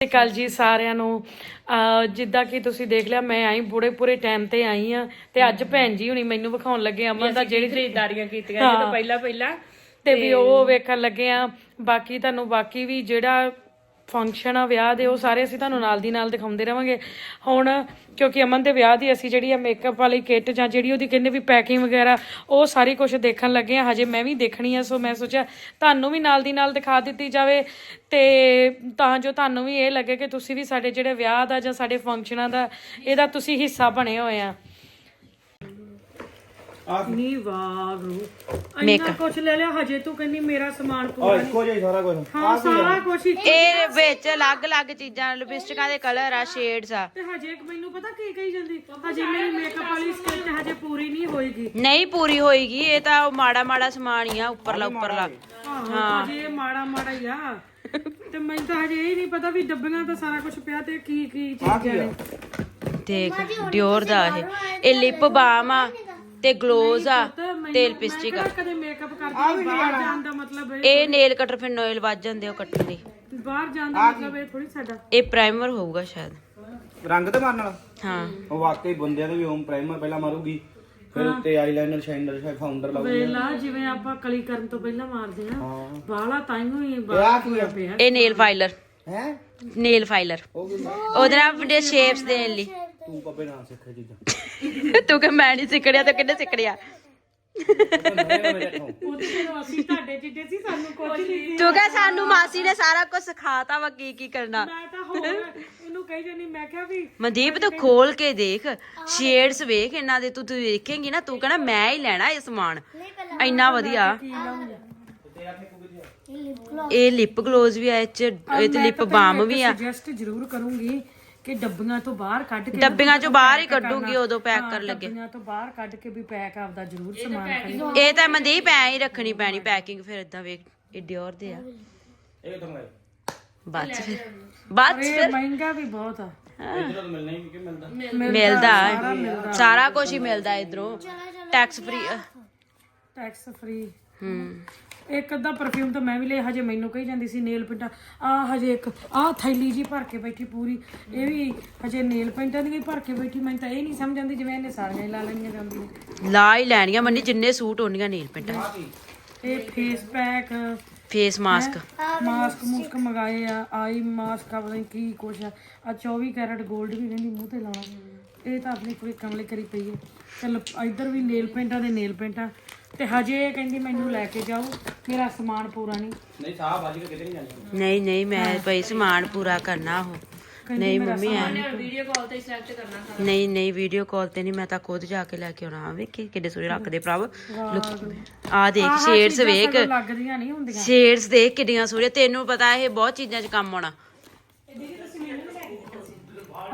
ਸਤਿ ਅਕਾਲ ਜੀ ਸਾਰਿਆਂ ਨੂੰ। ਜਿੱਦਾਂ ਕਿ ਤੁਸੀਂ ਦੇਖ ਲਿਆ ਮੈਂ ਆਈ ਬੁੜੇ ਪੂਰੇ ਟਾਈਮ ਤੇ ਆਈ ਆ ਤੇ ਅੱਜ ਭੈਣ ਜੀ ਹੁਣੀ ਮੈਨੂੰ ਵਿਖਾਉਣ ਲੱਗੇ ਅਮਨ ਦਾ ਜਿਹੜੀ ਖਰੀਦਦਾਰੀਆਂ ਕੀਤੀਆਂ ਹਾਂ। ਜਦੋਂ ਪਹਿਲਾਂ ਪਹਿਲਾਂ। ਤੇ ਵੀ ਉਹ ਵੇਖਣ ਲੱਗੇ ਆ। ਬਾਕੀ ਤੁਹਾਨੂੰ ਬਾਕੀ ਵੀ ਜਿਹੜਾ ਫੰਕਸ਼ਨ ਆ, ਵਿਆਹ ਦੇ, ਉਹ ਸਾਰੇ ਅਸੀਂ ਤੁਹਾਨੂੰ ਨਾਲ ਦੀ ਨਾਲ ਦਿਖਾਉਂਦੇ ਰਵਾਂਗੇ। ਹੁਣ ਕਿਉਂਕਿ ਅਮਨ ਦੇ ਵਿਆਹ ਦੀ ਅਸੀਂ ਜਿਹੜੀ ਆ ਮੇਕਅਪ ਵਾਲੀ ਕਿੱਟ ਜਾਂ ਜਿਹੜੀ ਉਹਦੀ ਕਹਿੰਦੇ ਵੀ ਪੈਕਿੰਗ ਵਗੈਰਾ, ਉਹ ਸਾਰੀ ਕੁਝ ਦੇਖਣ ਲੱਗੇ ਆ। ਹਜੇ ਮੈਂ ਵੀ ਦੇਖਣੀ ਆ, ਸੋ ਮੈਂ ਸੋਚਿਆ ਤੁਹਾਨੂੰ ਵੀ ਨਾਲ ਦੀ ਨਾਲ ਦਿਖਾ ਦਿੱਤੀ ਜਾਵੇ। ਤੇ ਤਾਂ ਜੋ ਤੁਹਾਨੂੰ ਵੀ ਇਹ ਲੱਗੇ ਕਿ ਤੁਸੀਂ ਵੀ ਸਾਡੇ ਜਿਹੜੇ ਵਿਆਹ ਦਾ ਜਾਂ ਸਾਡੇ ਫੰਕਸ਼ਨਾਂ ਦਾ, ਇਹਦਾ ਤੁਸੀਂ ਹਿੱਸਾ ਬਣੇ ਹੋਏ ਆ। ਨੀ ਵਾਗਰੂ ਇੰਨਾ ਕੁਝ ਲੈ ਲਿਆ ਹਜੇ ਤੂੰ ਕਹਿੰਦੀ ਮੇਰਾ ਸਮਾਨ ਪੂਰਾ ਆ ਇੱਕੋ ਜਿਹਾ ਹੀ ਸਾਰਾ ਕੁਝ ਹਾਂ ਸਾਰਾ ਕੁਝ ਹੀ ਇਹ ਵਿੱਚ ਅਲੱਗ-ਅਲੱਗ ਚੀਜ਼ਾਂ ਲਿਪਸਟਿਕਾਂ ਦੇ ਕਲਰ ਆ ਸ਼ੇਡਸ ਆ। ਤੇ ਹਜੇ ਇੱਕ ਮੈਨੂੰ ਪਤਾ ਕੀ ਕਹੀ ਜਾਂਦੀ? ਹਜੇ ਮੇਰੀ ਮੇਕਅਪ ਵਾਲੀ ਸਕਿੱਟ ਹਜੇ ਪੂਰੀ ਨਹੀਂ ਹੋਏਗੀ। ਨਹੀਂ ਪੂਰੀ ਹੋਏਗੀ ਇਹ ਤਾਂ ਉਹ ਮਾੜਾ ਮਾੜਾ ਸਮਾਨ ਹੀ ਆ ਉੱਪਰਲਾ ਉੱਪਰਲਾ। ਹਾਂ। ਹਜੇ ਇਹ ਮਾੜਾ ਮਾੜਾ ਹੀ ਆ। ਤੇ ਮੈਨੂੰ ਤਾਂ ਹਜੇ ਇਹ ਨਹੀਂ ਪਤਾ ਵੀ ਡੱਬੀਆਂ ਤਾਂ ਸਾਰਾ ਕੁਝ ਪਿਆ ਤੇ ਕੀ ਕੀ ਚੀਜ਼ਾਂ ਨੇ। ਦੇਖ ਡਿਓਰ ਦਾ ਇਹ। ਇਹ ਲਿਪ ਬਾਮ ਆ। ਤੇ ਗਲੋਜ਼ ਆ ਤੇ ਲਿਪਸਟਿਕ ਆ ਕਿਹੜਾ ਕਦੇ ਮੇਕਅਪ ਕਰਦੀ ਬਾਹਰ ਜਾਣ। ਦਾ ਮਤਲਬ ਇਹ ਇਹ ਨੇਲ ਕਟਰ ਫਿਰ ਨੋਇਲ ਵੱਜ ਜਾਂਦੇ ਉਹ ਕੱਟਣ ਲਈ ਬਾਹਰ ਜਾਣ ਦਾ ਮਤਲਬ ਇਹ ਥੋੜੀ ਸਾਡਾ। ਇਹ ਪ੍ਰਾਈਮਰ ਹੋਊਗਾ ਸ਼ਾਇਦ। ਰੰਗ ਤੇ ਮਾਰਨ ਵਾਲਾ? ਹਾਂ। ਉਹ ਵਾਕਈ ਬੰਦਿਆਂ ਦੇ ਵੀ ਹੋਮ ਪ੍ਰਾਈਮਰ ਪਹਿਲਾਂ ਮਾਰੂਗੀ ਫਿਰ ਉੱਤੇ ਆਈਲਾਈਨਰ ਸ਼ਾਈਨਰ ਸ਼ਾਇਦ ਫਾਊਂਡਰ ਲਾਉਗੀ ਵੇਲਾ ਜਿਵੇਂ ਆਪਾਂ ਕਲੀ ਕਰਨ ਤੋਂ ਪਹਿਲਾਂ ਮਾਰਦੇ ਆ ਹਾਂ। ਬਾਹਲਾ ਤਾਈਓ ਹੀ ਇਹ ਆ ਬਾਹਰ ਕੀ ਆ? ਪਿਆ ਇਹ ਨੇਲ ਫਾਈਲਰ ਹੈ? ਨੇਲ ਫਾਈਲਰ ਉਹਦੇ ਨਾਲ ਆਪਣੇ ਸ਼ੇਪਸ ਦੇਣ ਲਈ। ਤੂੰ ਪੱਪੇ ਨਾ ਸਿੱਖੇ ਚੀਜ਼ਾਂ। ਤੂੰ ਕਿ ਮੈਂ ਨਹੀਂ ਸਿੱਖੜਿਆ ਤੇ ਕਿੰਨੇ ਸਿੱਖੜਿਆ? ਤੇ ਜਦੋਂ ਅਸੀਂ ਤੁਹਾਡੇ ਜਿੱਡੇ ਸੀ ਸਾਨੂੰ ਕੁਝ ਨਹੀਂ ਤੂੰ ਕਹ ਸਾਨੂੰ ਮਾਸੀ ਨੇ ਸਾਰਾ ਕੁਝ ਸਿਖਾਤਾ ਵਾ ਕੀ ਕੀ ਕਰਨਾ? ਮੈਂ ਤਾਂ ਹੋਰ ਇਹਨੂੰ ਕਹੀ ਜਾਨੀ ਮੈਂ ਕਿਹਾ ਵੀ ਮਨਦੀਪ ਤੂੰ ਖੋਲ ਕੇ ਦੇਖ ਸ਼ੇਡਸ ਵੇਖ ਇਹਨਾਂ ਦੇ ਤੂੰ ਤੂੰ ਦੇਖੇਂਗੀ ਨਾ ਤੂੰ ਕਹਣਾ ਮੈਂ ਹੀ ਲੈਣਾ ਇਹ ਸਮਾਨ। ਇੰਨਾ ਵਧੀਆ। ਕੀ ਇਹ ਲਿਪ ਗਲੋਜ਼ ਵੀ ਆ ਇਹ ਚ ਇਹ ਤੇ ਲਿਪ ਬਾਮ ਵੀ ਆ। ਸੁਜੈਸਟ ਜ਼ਰੂਰ ਕਰੂੰਗੀ ਕਿ ਡੱਬੀਆਂ ਤੋਂ ਬਾਹਰ ਕੱਢ ਕੇ ਡੱਬੀਆਂ ਚੋਂ ਬਾਹਰ ਹੀ ਕੱਢੂਗੀ ਉਦੋਂ ਪੈਕ ਕਰ ਲੱਗੇ। ਡੱਬੀਆਂ ਤੋਂ ਬਾਹਰ ਕੱਢ ਕੇ ਵੀ ਪੈਕ ਆਪਦਾ ਜ਼ਰੂਰ ਸਮਾਨ ਇਹ ਤਾਂ ਮਨਦੀਪ ਐ ਹੀ ਰੱਖਣੀ ਪੈਣੀ ਪੈਕਿੰਗ ਫਿਰ ਇਦਾਂ ਵੇਖ ਇਹ ਡਿਓਰ ਦੇ ਆ। ਇਹ ਤਾਂ ਮੈਂ ਬਾਅਦ ਚ ਫਿਰ ਬਾਅਦ ਚ ਇਹ ਫਿਰ ਮਹਿੰਗਾ ਵੀ ਬਹੁਤ ਆ। ਇਧਰੋਂ ਤਾਂ ਮਿਲਣਾ ਹੀ ਕਿ ਮਿਲਦਾ? ਮਿਲਦਾ ਸਾਰਾ ਕੁਝ ਹੀ ਮਿਲਦਾ ਇਧਰੋਂ। ਟੈਕਸ ਫ੍ਰੀ ਟੈਕਸ ਫ੍ਰੀ ਹੂੰ। ਇੱਕ ਅੱਧਾ ਪਰਫਿਊਮ ਤਾਂ ਮੈਂ ਵੀ ਲਿਆ ਹਜੇ ਮੈਨੂੰ ਕਹੀ ਜਾਂਦੀ ਸੀ ਨੇਲ ਪੈਂਟਾਂ ਆ ਹਜੇ ਇੱਕ ਆ ਥੈਲੀ ਜੀ ਭਰ ਕੇ ਬੈਠੀ ਪੂਰੀ ਇਹ ਵੀ ਹਜੇ ਨੇਲ ਪੈਂਟਾਂ ਦੀ ਵੀ ਭਰ ਕੇ ਬੈਠੀ ਮੈਨੂੰ ਤਾਂ ਇਹ ਨਹੀਂ ਸਮਝ ਆਉਂਦੀ ਜਿਵੇਂ ਇਹਨੇ ਸਾਰੀਆਂ ਹੀ ਲਾ ਲੈਣੀਆਂ ਜਾਂਦੀਆਂ ਲਾ ਹੀ ਲੈਣੀਆਂ ਮੰਨੀ ਜਿੰਨੇ ਸੂਟ ਹੋਣੀਆਂ ਨੇਲ ਪੈਂਟਾਂ ਇਹ face pack face mask mask ਮੁਸਕ ਮੰਗਾਏ ਆ ਆਈ ਮਾਸਕ ਆ ਪਤਾ ਨੀ ਕੀ ਕੁਛ ਆ। ਆ 24 ਕੈਰਟ 골ਡ ਵੀ ਕਹਿੰਦੀ ਮੂੰਹ ਤੇ ਲਾਉਣਾ ਇਹ ਤਾਂ ਆਪਣੀ ਪੂਰੀ ਕਮਲੇ ਕਰੀ ਪਈ ਹੈ ਚਲ ਇੱਧਰ ਵੀ ਨੇਲ ਪੈਂਟਾਂ ਦੇ ਨੇਲ ਪੈਂਟਾਂ ਤੇ ਹਜੇ ਇਹ ਕਹਿੰਦੀ ਮੈਨੂੰ ਲੈ ਕੇ ਜਾਓ ਮੇਰਾ ਸਮਾਨ ਪੂਰਾ ਨਹੀਂ। ਨਹੀਂ ਸਾਹ ਕੇ ਕਿਤੇ ਨਹੀਂ ਜਾਣੀ। ਨਹੀਂ ਨਹੀਂ ਮੈਂ ਭਈ ਸਮਾਨ ਪੂਰਾ ਕਰਨਾ ਉਹ। ਨਹੀਂ ਮੰਮੀ ਐ ਵੀਡੀਓ ਕਾਲ ਤੇ ਸਿਲੈਕਟ ਕਰਨਾ ਨਹੀਂ ਨਹੀਂ ਵੀਡੀਓ ਕਾਲ ਤੇ ਨਹੀਂ ਮੈਂ ਤਾਂ ਖੁਦ ਜਾ ਕੇ ਲੈ ਕੇ ਆਉਣਾ। ਆ ਵੇਖ ਕਿੱਡੇ ਸੋਹਣੇ ਰੱਖਦੇ ਪ੍ਰਭ ਆ ਦੇਖ ਸ਼ੇਡਸ ਵੇਖ। ਲੱਗਦੀਆਂ ਨਹੀਂ ਹੁੰਦੀਆਂ। ਸ਼ੇਡਸ ਦੇਖ ਕਿੱਡੀਆਂ ਸੋਹਣੀਆਂ। ਤੈਨੂੰ ਪਤਾ ਇਹ ਬਹੁਤ ਚੀਜ਼ਾਂ 'ਚ ਕੰਮ ਆਉਣਾ।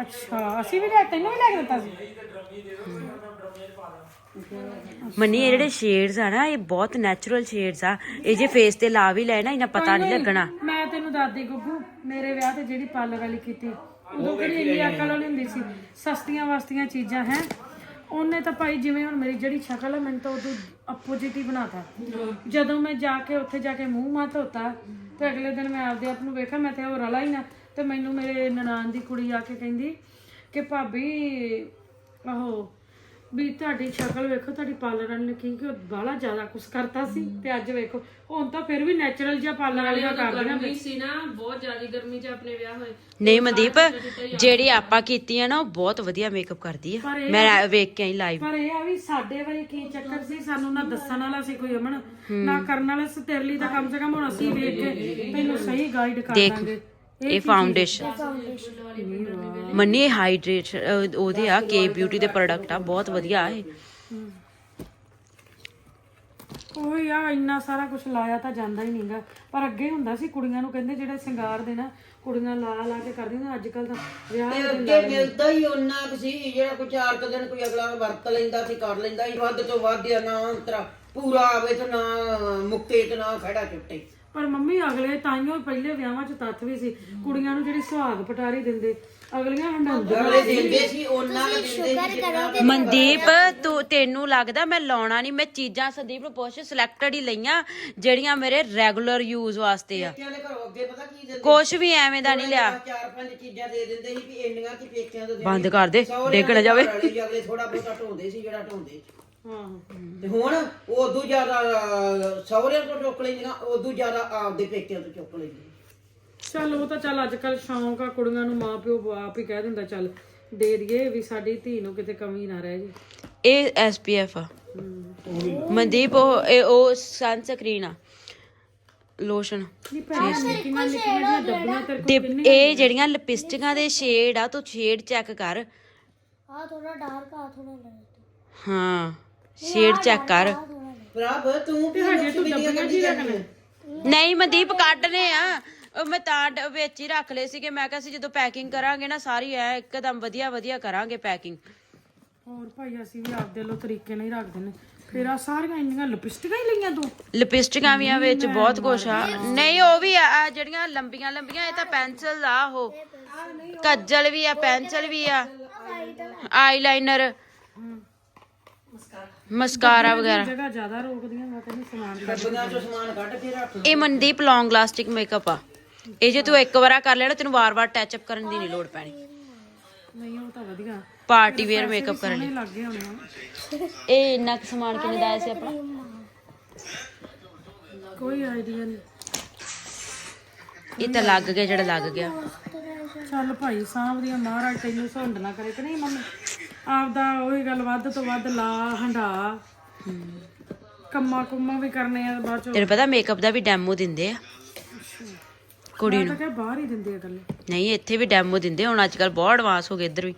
ਅੱਛਾ ਅਸੀਂ ਵੀ ਲੈ ਤੈਨੂੰ ਵੀ ਲੈ ਕੇ ਦਿੱਤਾ ਸੀ? ਮੰਨੀ ਇਹ ਜਿਹੜੇ ਸ਼ੇਡਸ ਆ ਨਾ ਇਹ ਬਹੁਤ ਨੈਚੁਰਲ ਸ਼ੇਡਸ ਆ। ਇਹ ਜੇ ਫੇਸ ਤੇ ਲਾ ਵੀ ਲੈ ਨਾ ਇਹਨਾਂ ਪਤਾ ਨਹੀਂ ਲੱਗਣਾ। ਮੈਂ ਤੈਨੂੰ ਦੱਸਦੀ ਗੁੱਗੂ ਮੇਰੇ ਵਿਆਹ ਤੇ ਜਿਹੜੀ ਪਾਰਲਰ ਵਾਲੀ ਕੀਤੀ ਉਦੋਂ ਕਿਹੜੀ ਇੰਨੀ ਅਕਲ ਵਾਲੀ ਹੁੰਦੀ ਸੀ? ਸਸਤੀਆਂ ਵਸਤੀਆਂ ਚੀਜ਼ਾਂ ਹੈ? ਉਹਨੇ ਤਾਂ ਭਾਈ ਜਿਵੇਂ ਹੁਣ ਮੇਰੀ ਜਿਹੜੀ ਸ਼ਕਲ ਹੈ ਮੈਨੂੰ ਤਾਂ ਉਦੋਂ ਆਪੋਜੀਟ ਹੀ ਬਣਾਤਾ। ਜਦੋਂ ਮੈਂ ਜਾ ਕੇ ਉੱਥੇ ਜਾ ਕੇ ਮੂੰਹ ਮਾ ਧੋਤਾ ਤੇ ਅਗਲੇ ਦਿਨ ਮੈਂ ਆਪਦੇ ਆਪ ਨੂੰ ਵੇਖਿਆ ਮੈਂ ਤੇ ਉਹ ਰਲਾ ਹੀ ਨਾ। ਤੇ ਮੈਨੂੰ ਮੇਰੇ ਨਨਾਣ ਦੀ ਕੁੜੀ ਆ ਕੇ ਕਹਿੰਦੀ ਕਿ ਭਾਬੀ ਆਹੋ ਵੀ ਤੁਹਾਡੀ ਸ਼ਕਲ ਵੇਖੋ ਤੁਹਾਡੀ ਪਾਰਲਰ ਵਾਲੀ ਨੇ ਕੀ ਕਿ ਬਾਹਲਾ ਜ਼ਿਆਦਾ ਕੁਛ ਕਰਤਾ ਸੀ ਤੇ ਅੱਜ ਵੇਖੋ ਹੁਣ ਤਾਂ ਫਿਰ ਵੀ ਨੈਚੁਰਲ ਜਿਹਾ ਪਾਰਲਰ ਵਾਲੀਆਂ ਕਰਦੀਆਂ ਗਰਮੀ ਸੀ ਨਾ ਬਹੁਤ ਜ਼ਿਆਦਾ ਗਰਮੀ 'ਚ ਆਪਣੇ ਵਿਆਹ ਹੋਏ। ਨਹੀਂ ਮਨਦੀਪ ਜਿਹੜੀ ਆਪਾਂ ਕੀਤੀ ਆ ਨਾ ਉਹ ਬਹੁਤ ਵਧੀਆ ਮੇਕਅਪ ਕਰਦੀ ਆ। ਮੈਂ ਵੇਖ ਕੇ ਆਈ ਲਾਈਵ ਪਰ ਇਹ ਆ ਵੀ ਸਾਡੇ ਵਾਲੀ ਕੀ ਚੱਕਰ ਸੀ ਸਾਨੂੰ ਨਾ ਦੱਸਣ ਵਾਲਾ ਸੀ ਕੋਈ ਅਮਨ ਨਾ ਕਰਨ ਵਾਲਾ ਸੀ ਤੇਰੇ ਲਈ ਤਾਂ ਕਮ ਸੇ ਕਮ ਹੁਣ ਅਸੀਂ ਵੇਖ ਕੇ ਤੈਨੂੰ ਸਹੀ ਗਾਈਡ ਕਰ ਦਾਂਗੇ। ਇਹ ਫਾਊਂਡੇਸ਼ਨ ਮੰਨੀ ਹਾਈਡਰੇਟ ਉਹਦੇ ਆ ਕੇ ਬਿਊਟੀ ਦੇ ਪ੍ਰੋਡਕਟ ਆ ਬਹੁਤ ਵਧੀਆ ਆ ਇਹ। ਉਹ ਆ ਇੰਨਾ ਸਾਰਾ ਕੁਝ ਲਾਇਆ ਤਾਂ ਜਾਂਦਾ ਹੀ ਨਹੀਂਗਾ ਪਰ ਅੱਗੇ ਹੁੰਦਾ ਸੀ ਕੁੜੀਆਂ ਨੂੰ ਕਹਿੰਦੇ ਜਿਹੜੇ ਸ਼ਿੰਗਾਰ ਦੇ ਨਾ ਕੁੜੀਆਂ ਲਾ ਲਾ ਕੇ ਕਰਦੀਆਂ ਨੇ ਅੱਜ ਕੱਲ ਤਾਂ ਵਿਆਹ ਦਿਨ ਅੱਗੇ ਮਿਲਦਾ ਹੀ ਉਹਨਾਂ ਕੁ ਸੀ ਜਿਹੜਾ ਕੋਈ ਚਾਰ ਕੁ ਦਿਨ ਕੋਈ ਅਗਲਾ ਵਰਤ ਲੈਂਦਾ ਸੀ ਕਰ ਲੈਂਦਾ ਸੀ ਵੱਧ ਤੋਂ ਵੱਧ ਨਾ ਅੰਤਰਾ ਪੂਰਾ ਆਵੇ ਤੇ ਨਾ ਮੁੱਕੇ ਤੇ ਨਾ ਖੜਾ ਚੁੱਟੇ ਪਰ ਮੰਮੀ ਅਗਲੇ ਤਾਈਓ ਪਹਿਲੇ ਵਿਆਹਾਂ 'ਚ ਤੱਥ ਵੀ ਸੀ। ਕੁੜੀਆਂ ਨੂੰ ਜਿਹੜੀ ਸੁਹਾਗ ਪਟਾਰੀ ਦਿੰਦੇ ਅਗਲੀਆਂ ਹੰਡਾਉਂਦੇ ਅਗਲੇ ਦਿੰਦੇ ਸੀ ਉਹਨਾਂ ਨੂੰ ਦਿੰਦੇ ਸੀ ਮਨਦੀਪ ਤੂੰ ਤੈਨੂੰ ਲੱਗਦਾ ਮੈਂ ਲਾਉਣਾ ਨਹੀਂ ਮੈਂ ਚੀਜ਼ਾਂ ਸੰਦੀਪ ਨੂੰ ਪੁੱਛ ਸਿਲੈਕਟਡ ਹੀ ਲਈਆਂ ਜਿਹੜੀਆਂ ਮੇਰੇ ਰੈਗੂਲਰ ਯੂਜ਼ ਵਾਸਤੇ ਆ। ਪੇਕਿਆਂ ਦੇ ਘਰੋਂ ਅੱਗੇ ਪਤਾ ਕੀ ਦਿੰਦੇ ਕੁਛ ਵੀ ਐਵੇਂ ਦਾ ਨਹੀਂ ਲਿਆ। ਚਾਰ ਪੰਜ ਚੀਜ਼ਾਂ ਦੇ ਦਿੰਦੇ ਸੀ ਵੀ ਇੰਨੀਆਂ ਕੀ ਪੇਕਿਆਂ ਤੋਂ ਬੰਦ ਕਰ ਦੇ ਨਾ ਜਾਵੇ। ਅਗਲੇ ਥੋੜਾ ਬਹੁਤਾ ਢੋਂਦੇ ਸੀ ਜਿਹੜਾ ਢੋਂਦੇ ਸੀ। ਹਾਂ। ਤੇ ਹੁਣ ਉਦੋਂ ਜ਼ਿਆਦਾ ਸਹੁਰਿਆਂ ਤੋਂ ਚੁੱਕ ਲੈਂਦੀਆਂ ਉਦੋਂ ਜ਼ਿਆਦਾ ਆਪਦੇ ਪੇਕਿਆਂ ਤੋਂ ਚੁੱਕ ਲੈਂਦੀਆਂ ਚੱਲ ਉਹ ਤਾਂ ਚੱਲ ਅੱਜ ਕੱਲ ਸ਼ੌਂਕ ਆ ਕੁੜੀਆਂ ਨੂੰ ਮਾਂ ਪਿਓ ਆਪ ਹੀ ਕਹਿ ਦਿੰਦਾ ਚੱਲ ਦੇ ਦਈਏ ਵੀ ਸਾਡੀ ਧੀ ਨੂੰ ਕਿਤੇ ਕਮੀ ਨਾ ਰਹਿ ਜੇ। ਇਹ ਐਸਪੀਐਫ ਆ। ਮਨਦੀਪ ਉਹ ਇਹ ਉਹ ਸਨਸਕ੍ਰੀਨ ਆ। ਲੋਸ਼ਨ ਨਹੀਂ ਭੈਣੇ ਨਿੱਕੀਆਂ ਨਿੱਕੀਆਂ ਜਿਹੀਆਂ ਡੱਬੀਆਂ ਤੇਰੇ ਕੋਲ ਡਿਪ ਇਹ ਜਿਹੜੀਆਂ ਲਿਪਸਟਿਕਾਂ ਦੇ ਸ਼ੇਡ ਆ ਤੂੰ ਸ਼ੇਡ ਚੈੱਕ ਕਰ। ਆ ਥੋੜਾ ਡਾਰਕ ਆ ਥੋੜਾ ਲਾਈਟ ਹਾਂ। ਸ਼ੇਡ ਚੈੱਕ ਕਰ। ਪ੍ਰਭ ਤੂੰ ਤੇ ਹਜੇ ਤੂੰ ਡੱਬੀਆਂ ਜੀ ਰੱਖਣਾ? ਨਹੀਂ ਮਨਦੀਪ ਕੱਢਨੇ ਆ। ਉਹ ਮੈਂ ਤਾਂ ਡ- ਵਿੱਚ ਹੀ ਰੱਖ ਲਏ ਸੀਗੇ। ਮੈਂ ਕਿਹਾ ਸੀ ਜਦੋਂ ਪੈਕਿੰਗ ਕਰਾਂਗੇ ਨਾ ਸਾਰੀ ਐ ਇੱਕਦਮ ਵਧੀਆ ਵਧੀਆ ਕਰਾਂਗੇ ਪੈਕਿੰਗ ਹੋਰ ਭਾਈ ਅਸੀਂ ਵੀ ਆਪਦੇ ਲੋ ਤਰੀਕੇ ਨਾਲ ਹੀ ਰੱਖਦੇ ਨੇ। ਫਿਰ ਆ ਸਾਰੀਆਂ ਇੰਨੀਆਂ ਲਿਪਸਟਿਕਾਂ ਹੀ ਲਈਆਂ ਤੂੰ? ਲਿਪਸਟਿਕਾਂ ਵੀ ਆ ਵਿੱਚ ਬਹੁਤ ਕੁਛ ਆ। ਨਹੀਂ ਉਹ ਵੀ ਆ ਜਿਹੜੀਆਂ ਲੰਬੀਆਂ ਲੰਬੀਆਂ ਇਹ ਤਾਂ ਪੈਨਸਲ ਆ ਉਹ। ਕੱਜਲ ਵੀ ਆ ਪੈਨਸਲ ਵੀ ਆ। ਆਈਲਾਈਨਰ ਮਸਕਾਰਾ ਵਗੈਰਾ। ਜਗ੍ਹਾ ਜ਼ਿਆਦਾ ਰੋਕਦੀਆਂ ਮੈਂ ਕਹਿੰਦੀ ਸਮਾਨ ਕੱਢ ਡੱਬੀਆਂ ਚੋਂ ਸਮਾਨ ਕੱਢ ਕੇ ਰੱਖ ਇਹ ਮਨਦੀਪ ਲੌਂਗ ਲਾਸਟਿਕ ਮੇਕਅਪ ਆ। ਇਹ ਜੇ ਤੂੰ ਇੱਕ ਵਾਰਾ ਕਰ ਲੈਣਾ ਤੈਨੂੰ ਵਾਰ-ਵਾਰ ਟੱਚ ਅਪ ਕਰਨ ਦੀ ਨਹੀਂ ਲੋੜ ਪੈਣੀ। ਨਹੀਂ ਉਹ ਤਾਂ ਵਧੀਆ। ਪਾਰਟੀ ਵੇਅਰ ਮੇਕਅਪ ਕਰਨ ਲਈ। ਹੋਣੇ ਇਹ ਇੰਨਾ ਕੁ ਸਮਾਨ ਕਿੰਨੇ ਦਾ ਆਇਆ ਸੀ ਆਪਣਾ? ਕੋਈ ਆਈਡੀਆ ਨਹੀਂ। ਇਹ ਤਾਂ ਲੱਗ ਗਿਆ ਜਿਹੜਾ ਲੱਗ ਗਿਆ। ਚੱਲ ਭਾਈ ਸਾਂਭਦੀਆਂ ਮਹਾਰਾਜ ਤੈਨੂੰ ਸੁੰਡ ਨਾ ਕਰੇ ਤੇ ਨਹੀਂ ਮੰਮੀ? ਆਪਦਾ ਉਹੀ ਗੱਲ ਵੱਧ ਤੋਂ ਵੱਧ ਲਾ ਹੰਡਾ। ਕੰਮਾਂ ਕੁੰਮਾਂ ਵੀ ਕਰਨੇ ਆ ਬਾਅਦ ਚੋਂ ਤੈਨੂੰ ਪਤਾ ਮੇਕਅਪ ਦਾ ਵੀ ਡੈਮੋ ਦਿੰਦੇ ਆ। ਕੁੜੀ ਮੈਂ ਨੂੰ। ਤਾਂ ਕਿਹਾ ਬਾਹਰ ਹੀ ਦਿੰਦੇ ਆ ਗੱਲੇ ਨਹੀਂ ਇੱਥੇ ਵੀ ਡੈਮੋ ਦਿੰਦੇ ਹੁਣ ਅੱਜ ਕੱਲ ਬਹੁਤ ਐਡਵਾਂਸ ਹੋ ਗਏ ਇੱਧਰ ਵੀ।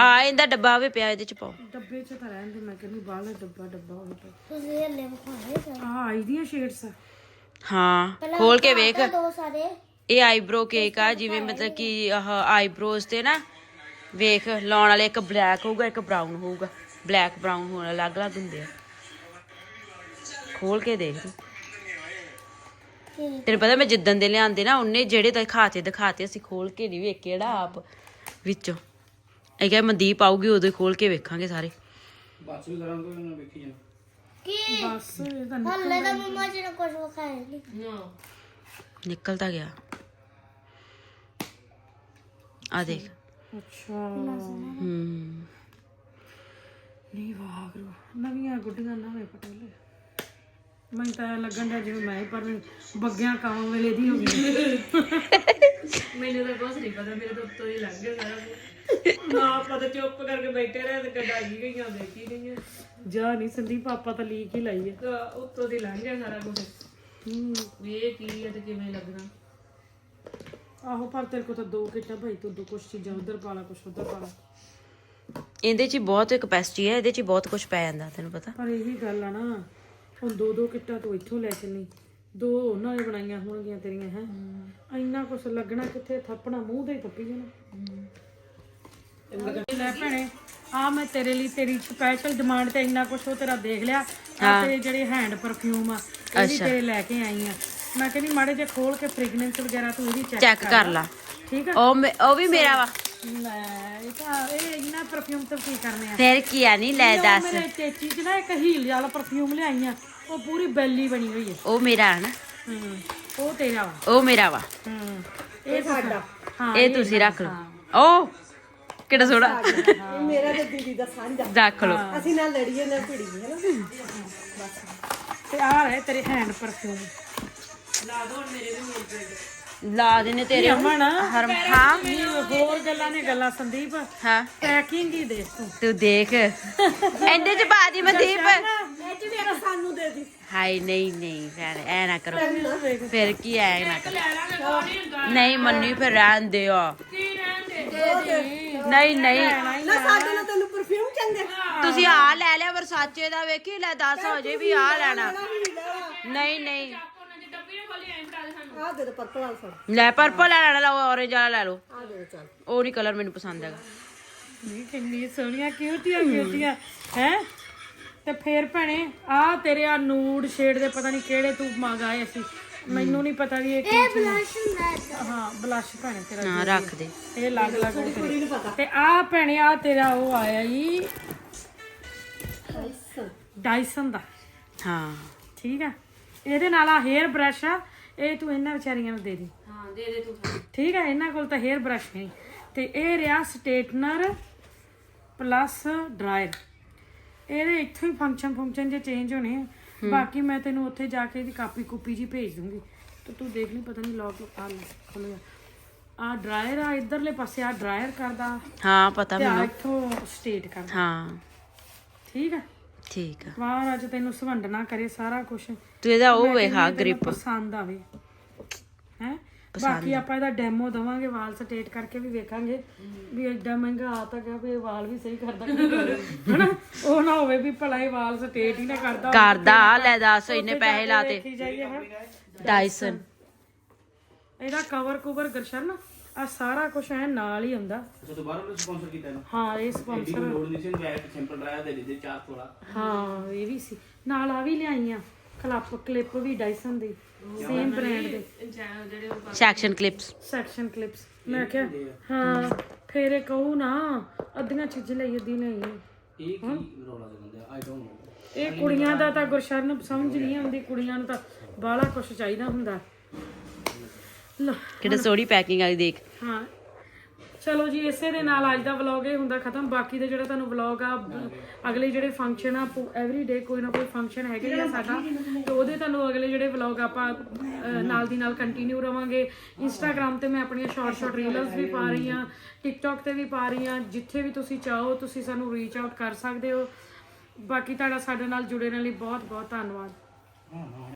ਆ ਇਹਦਾ ਡੱਬਾ ਵੀ ਪਿਆ ਇਹਦੇ ਚ ਪਾਓ। ਡੱਬੇ 'ਚ ਤਾਂ ਰਹਿਣ ਦੇ ਮੈਂ ਕਹਿੰਦੀ ਬਾਹਰ ਡੱਬਾ ਡੱਬਾ ਹੋਵੇ ਤਾਂ। ਤੁਸੀਂ ਹੱਲੇ ਵਿਖਾਏ ਸਰ। ਆਹ ਆਈ ਦੀਆਂ ਸ਼ੇਡਸ ਹਾਂ ਖੋਲ ਕੇ ਵੇਖ ਦੋ ਸਾਰੇ। ਇਹ ਆਈਬ੍ਰੋ ਕੇਕ ਆ ਜਿਵੇਂ ਮਤਲਬ ਕਿ ਆਹ ਆਈਬ੍ਰੋਜ਼ ਤੇ ਨਾ ਵੇਖ ਲਾਉਣ ਵਾਲੇ ਇੱਕ ਬਲੈਕ ਹੋਊਗਾ ਇੱਕ ਬਰਾਊਨ ਹੋਊਗਾ। ਬਲੈਕ ਬਰਾਊਨ ਹੋਣ ਅਲੱਗ-ਅਲੱਗ ਹੁੰਦੇ ਆ। ਖੋਲ ਕੇ ਦੇਖ। ਤੂੰ ਤੈਨੂੰ ਪਤਾ ਮੈਂ ਜਿੱਦਣ ਦੇ ਲਿਆਂਦੇ ਨਾ ਉਹਨੇ ਜਿਹੜੇ ਦਿਖਾਤੇ ਦਿਖਾਤੇ ਅਸੀਂ ਖੋਲ ਕੇ ਨਹੀਂ ਵੇਖ ਕਿਹੜਾ ਆਪ ਵਿੱਚੋਂ। ਇਹ ਕਿਹਾ ਮਨਦੀਪ ਆਊਗੀ ਉਦੋਂ ਹੀ ਖੋਲ ਕੇ ਵੇਖਾਂਗੇ ਸਾਰੇ। ਬਸ ਵੀ ਕਰਾਂਗੇ ਉਹਨਾਂ ਵੇਖੀ ਜਾਣਾ। ਕੀ? ਬਸ ਇਹ ਤਾਂ ਹੱਲੇ ਤਾਂ ਮੰਮਾ ਜੀ ਨੇ ਕੁਝ ਵਿਖਾਇਆ ਨਹੀਂ ਨਿਕਲ ਤਾਂ ਗਿਆ। ਆ ਦੇਖ। ਅੱਛਾ। ਹੂੰ। ਨਹੀਂ ਵਾਗਰੂ ਨਵੀਆਂ ਗੁੱਡੀਆਂ ਨਵੇਂ ਪਟੋਲੇ। ਮੈਨੂੰ ਤਾਂ ਐਂ ਲੱਗਣ ਦਾ ਜਿਵੇਂ ਮੈਂ ਹੀ ਪਰ ਬੱਗਿਆਂ ਕਾਂ ਵੇਲੇ ਦੀ ਹੋ ਗਈ। ਮੈਨੂੰ ਤਾਂ ਕੁਝ ਨਹੀਂ ਪਤਾ ਮੇਰੇ ਤੋਂ ਉੱਤੋਂ ਹੀ ਲੰਘ ਗਿਆ ਸਾਰਾ ਕੁਛ। ਨਾ ਪਤਾ ਚੁੱਪ ਕਰਕੇ ਬੈਠੇ ਰਹੇ ਤੇ ਕਡਾ ਗਈ ਗਈਆਂ ਦੇਖੀ ਗਈਆਂ। ਜਾ ਨਹੀਂ ਸੰਦੀਪ ਪਾਪਾ ਤਾਂ ਲੀਕ ਹੀ ਲਾਈ ਹੈ ਤਾਂ ਉੱਤੋਂ ਦੀ ਲੰਘ ਗਿਆ ਸਾਰਾ ਕੁਝ ਵੀ ਇਹ ਕੀ ਹੈ ਤੇ ਕਿਵੇਂ ਲੱਗਣਾ? ਆਹੋ ਪਰ ਤੇਰੇ ਕੋਲ ਤਾਂ ਦੋ ਕਿੱਟਾਂ ਭਾਈ ਤੂੰ ਦੋ ਕੁਛ ਚੀਜ਼ਾਂ ਉਧਰ ਪਾ ਲਾ ਕੁਛ ਉਧਰ ਪਾ ਲਾ। ਇਹਦੇ ਚ ਹੀ ਬਹੁਤ ਕਪੈਸਿਟੀ ਹੈ ਇਹਦੇ ਚ ਹੀ ਬਹੁਤ ਕੁਝ ਪੈ ਜਾਂਦਾ ਤੈਨੂੰ ਪਤਾ। ਪਰ ਇਹੀ ਗੱਲ ਆ ਨਾ ਹੁਣ ਦੋ ਦੋ ਕਿੱਟਾਂ ਤੂੰ ਇੱਥੋਂ ਲੈ ਚੱਲੀ ਦੋ ਉਹਨਾਂ ਨੇ ਬਣਾਈਆਂ ਹੋਣਗੀਆਂ ਤੇਰੀਆਂ ਹੈ। ਇੰਨਾ ਕੁਛ ਲੱਗਣਾ ਕਿੱਥੇ ਥੱਪਣਾ ਮੂੰਹ ਤੇ ਹੀ ਥੱਪੀ ਜਾਣਾ। ਲੈ ਭੈਣੇ ਆ ਮੈਂ ਤੇਰੇ ਲਈ ਤੇਰੀ ਸਪੈਸ਼ਲ ਡਿਮਾਂਡ ਤੇ ਇੰਨਾ ਕੁਛ ਉਹ ਤੇਰਾ ਦੇਖ ਲਿਆ ਆ ਤੇ ਜਿਹੜੇ ਹੈਂਡ ਪਰਫਿਊਮ ਆ ਇਹ ਵੀ ਤੇਰੇ ਲੈ ਕੇ ਆਈ ਆ। ਮੈਂ ਕਹਿੰਦੀ ਮਾੜੇ ਜੇ ਖੋਲ ਕੇ ਫ੍ਰੈਗਨੈਂਸ ਵਗੈਰਾ ਤੂੰ ਇਹਦੀ ਚੈੱਕ ਚੈੱਕ ਕਰ ਲਾ। ਠੀਕ ਆ? ਉਹ ਮੇ- ਉਹ ਵੀ ਮੇਰਾ ਵਾ। ਲੈ ਇਹ ਤਾਂ ਇਹ ਇੰਨਾ ਪਰਫਿਊਮ ਤੋਂ ਕੀ ਕਰਨੇ ਆ? ਫਿਰ ਕੀ ਆ ਨਹੀਂ ਲੈ ਉਹ ਦੱਸ। ਮੇਰੇ ਚੇਚੀ ਚ ਨਾ ਇੱਕ ਹੀਲ ਵਾਲਾ ਪਰਫਿਊਮ ਲਿਆਈਆਂ ਉਹ ਪੂਰੀ ਬੈਲੀ ਬਣੀ ਹੋਈ ਹੈ ਉਹ ਮੇਰਾ ਹੈ ਨਾ। ਹੂੰ ਉਹ ਤੇਰਾ ਵਾ। ਉਹ ਮੇਰਾ ਵਾ। ਹੂੰ ਇਹ ਸਾਡਾ ਹਾਂ ਇਹ ਤੁਸੀਂ ਰੱਖ ਲਓ। ਉਹ ਕਿਹੜਾ ਸੋੜਾ ਮੇਰਾ ਤੇ ਦੀਦੀ ਦਾ ਸਾਂਝਾ। ਰੱਖ ਲਓ। ਅਸੀਂ ਨਾ ਲੜੀਏ ਨਾ ਭਿੜੀਏ ਹੈ। ਨਾ ਤੇ ਆ ਰਹੇ ਤੇਰੇ ਹੈਂਡ ਪਰਫਿਊਮ ਲਾ ਦੇਨੇ ਤੇਰੇ ਅਮਨ ਹਰਮ ਹਾਂ। ਨਹੀਂ ਹੋਰ ਗੱਲਾਂ ਨੇ ਗੱਲਾਂ ਸੰਦੀਪ। ਹਾਂ। ਪੈਕਿੰਗ ਹੀ ਦੇ ਤੂੰ। ਤੂੰ ਦੇਖ। ਐਂਦੇ ਚ ਪਾ ਦੀ ਮਨਦੀਪ। ਇਹ ਚ ਮੇਰਾ ਸਾਨੂੰ ਦੇ ਦੀ। ਹਾਏ ਨਹੀਂ ਨਹੀਂ ਭੈਣ ਐ ਨਾ ਕਰੋ। ਫਿਰ ਕੀ ਐ ਨਾ ਕਰੋ। ਨਹੀਂ ਮੰਨੀ ਫਿਰ ਰਹਿਣ ਦਿਓ। ਨਹੀਂ ਨਹੀਂ। ਨਾ ਸਾਡੇ ਨਾਲ ਤੈਨੂੰ ਪਰਫਿਊਮ ਚੰਗੇ ਤੁਸੀਂ ਆ ਲੈ ਲਿਆ ਵਰਸਾਚੇ ਦਾ ਵੇਖੀ ਲੈ 10 ਹੋ ਜੇ ਵੀ ਆ ਲੈਣਾ। ਨਹੀਂ ਨਹੀਂ। ਆ ਦੇ ਦੇ ਪਰਪਲ ਵਾਲਾ ਲੈ ਪਰਪਲ ਲੈ ਲੈਣਾ ਲਓ orange ਵਾਲਾ ਲੈ ਲਓ। ਆ ਦੇ ਦੇ ਚੱਲ। ਉਹ ਨਹੀਂ ਕਲਰ ਮੈਨੂੰ ਪਸੰਦ ਹੈਗਾ। ਨਹੀਂ ਕਿੰਨੀ ਸੋਹਣੀਆਂ ਕਿਊਟੀਆਂ ਕਿਊਟੀਆਂ ਹੈ? ਤੇ ਫੇਰ ਭੈਣੇ ਆ ਤੇਰੇ ਆ ਨੂਡ ਸ਼ੇਡ ਦੇ ਪਤਾ ਨਹੀਂ ਕਿਹੜੇ ਤੂੰ ਮੰਗਾਏ ਅਸੀਂ ਮੈਨੂੰ ਨਹੀਂ ਪਤਾ ਵੀ ਇਹ ਕੀ ਇਹ ਬਲਸ਼ ਹੁੰਦਾ ਹੈ ਹਾਂ ਬਲਸ਼ ਭੈਣੇ ਤੇਰਾ ਹਾਂ ਰੱਖ ਦੇ। ਇਹ ਲੱਗ ਲੱਗ ਕੁੜੀ ਨੂੰ ਪਤਾ। ਤੇ ਆ ਭੈਣੇ ਆ ਤੇਰਾ ਉਹ ਆਇਆ ਈ ਡਾਈਸਨ ਦਾ। ਹਾਂ। ਠੀਕ ਆ। ਇਹਦੇ ਨਾਲ ਆ ਹੇਅਰ ਬ੍ਰਸ਼ ਆ। ਇਹ ਤੂੰ ਇਹਨਾਂ ਵਿਚਾਰੀਆਂ ਨੂੰ ਦੇ ਦੇ। ਹਾਂ ਦੇ ਦੇ ਤੂੰ ਠੀਕ ਆ ਇਹਨਾਂ ਕੋਲ ਤਾਂ ਹੇਅਰ ਬ੍ਰਸ਼ ਨਹੀਂ। ਤੇ ਇਹ ਰਿਹਾ ਸਟੇਟਨਰ ਪਲੱਸ ਡਰਾਇਰ ਇਹਦੇ ਇੱਥੋਂ ਹੀ ਫੰਕਸ਼ਨ ਫੰਕਸ਼ਨ ਜੇ ਚੇਂਜ ਹੋਣੇ ਆ। ਬਾਕੀ ਮੈਂ ਤੈਨੂੰ ਉੱਥੇ ਜਾ ਕੇ ਇਹਦੀ ਕਾਪੀ ਕੁਪੀ ਜੀ ਭੇਜ ਦੂੰਗੀ। ਤੇ ਤੂੰ ਦੇਖ ਲਈ ਪਤਾ ਨਹੀਂ ਲੌਕ ਆ ਖੁੱਲ ਆ ਡਰਾਇਰ ਆ ਇਧਰਲੇ ਪਾਸੇ ਆ ਡਰਾਇਰ ਕਰਦਾ। ਹਾਂ ਪਤਾ ਤੇ ਆ ਮੈਨੂੰ। ਇੱਥੋਂ ਸਟੇਟ ਕਰਦਾ। ਹਾਂ। ਠੀਕ ਆ ਠੀਕ ਆ। ਵਾਹ ਅੱਜ ਤੈਨੂੰ ਸਵੰਡਣਾ ਕਰੇ ਸਾਰਾ ਕੁਝ ਤੂੰ ਇਹਦਾ ਉਹ ਵੇਖਾ ਗ੍ਰਿਪ। ਪਸੰਦ ਆਵੇ ਹੈ? ਬਾਕੀ ਆਪਾਂ ਇਹਦਾ ਡੈਮੋ ਦਵਾਂਗੇ ਵਾਲ ਸਟੇਟ ਕਰਕੇ ਵੀ ਵੇਖਾਂਗੇ। ਵੀ ਐਡਾ ਮਹਿੰਗਾ ਆ ਤਾਂ ਗਿਆ ਵੀ ਇਹ ਵਾਲ ਵੀ ਸਹੀ ਕਰਦਾ। ਕਿ ਨਹੀਂ ਕਰਦਾ। ਹਨਾ? ਉਹ ਨਾ ਹੋਵੇ ਵੀ ਭਲਾ ਇਹ ਵਾਲ ਸਟੇਟ ਹੀ ਨਾ ਕਰਦਾ। ਕਰਦਾ ਲੈ ਦੱਸ ਜਾ ਪੈਸੇ ਲਾਤੇ। ਡਾਈਸਨ ਇਹਦਾ ਕਵਰ ਕੁਵਰ ਗਰਸ਼ਨ ਆ ਸਾਰਾ ਕੁਝ ਐ ਨਾਲ ਹੀ ਹੁੰਦਾ। ਅੱਛਾ ਦੁਬਾਰਾ ਉਹਨੇ ਸਪਾਂਸਰ ਕੀਤਾ ਇਹਨੂੰ? ਹਾਂ ਇਹ ਸਪਾਂਸਰ ਕੋਈ ਲੋੜ ਨਹੀਂ ਸੀ ਇਹਨੂੰ ਇੱਕ ਸਿੰਪਲ ਡਰਾਇਆ ਦੇ ਦਿੱਤੇ ਚਾਰ ਥੋੜਾ ਹਾਂ ਇਹ ਵੀ ਸੀ। ਨਾਲ ਆ ਵੀ ਲਿਆਈਆਂ। ਕਲੱਪ ਕਲਿੱਪ ਵੀ ਡਾਈਸਨ ਦੀ ਸੇਮ ਬ੍ਰਾਂਡ ਦੇ। ਜਿਹੜੇ ਉਹ ਸੈਕਸ਼ਨ ਕਲਿੱਪਸ ਸੈਕਸ਼ਨ ਕਲਿੱਪਸ ਮੈਂ ਕਿਹਾ ਹਾਂ ਫੇਰ ਇਹ ਕਹੂ ਨਾ ਅੱਧੀਆਂ ਚੀਜ਼ਾਂ ਲਈ ਅੱਧੀ ਨਹੀਂ। ਇਹ ਕੀ ਰੋਲਾ ਦੇ ਬੰਦੇ ਆਈ ਡੋਨਟ ਨੋ ਇਹ ਕੁੜੀਆਂ ਦਾ ਤਾਂ ਗੁਰਸ਼ਰਨ ਸਮਝ ਨਹੀਂ ਆਉਂਦੀ ਕੁੜੀਆਂ ਨੂੰ ਤਾਂ ਬਾਹਲਾ ਕੁਝ ਚਾਹੀਦਾ ਹੁੰਦਾ। ਲਓ, ਕਿਹੜਾ ਸੋਹਣੀ ਪੈਕਿੰਗ ਵਾਲੀ ਦੇਖ। ਹਾਂ ਚਲੋ ਜੀ, ਇਸੇ ਦੇ ਨਾਲ ਅੱਜ ਦਾ ਵਲੌਗ ਇਹ ਹੁੰਦਾ ਖਤਮ। ਬਾਕੀ ਦਾ ਜਿਹੜਾ ਤੁਹਾਨੂੰ ਵਲੌਗ ਆ, ਅਗਲੇ ਜਿਹੜੇ ਫੰਕਸ਼ਨ ਆ ਐਵਰੀ ਡੇ ਕੋਈ ਨਾ ਕੋਈ ਫੰਕਸ਼ਨ ਹੈਗੇ ਹੀ ਆ ਸਾਡਾ। ਤੇ ਉਹਦੇ ਤੁਹਾਨੂੰ ਅਗਲੇ ਜਿਹੜੇ ਵਲੌਗ ਆਪਾਂ ਨਾਲ ਦੀ ਨਾਲ ਕੰਟੀਨਿਊ ਰਵਾਂਗੇ। ਇੰਸਟਾਗ੍ਰam ਤੇ ਮੈਂ ਆਪਣੀਆਂ ਸ਼ਾਰਟ ਸ਼ਾਰਟ ਰੀਲਸ ਵੀ ਪਾ ਰਹੀ ਆ ਟਿਕਟੌਕ ਤੇ ਵੀ ਪਾ ਰਹੀ ਆ ਜਿੱਥੇ ਵੀ ਤੁਸੀਂ ਚਾਹੋ, ਤੁਸੀਂ ਸਾਨੂੰ ਰੀਚ ਆਊਟ ਕਰ ਸਕਦੇ ਹੋ। ਬਾਕੀ ਤੁਹਾਡਾ ਸਾਡੇ ਨਾਲ ਜੁੜੇ ਰਹਿਣ ਲਈ ਬਹੁਤ ਬਹੁਤ ਧੰਨਵਾਦ।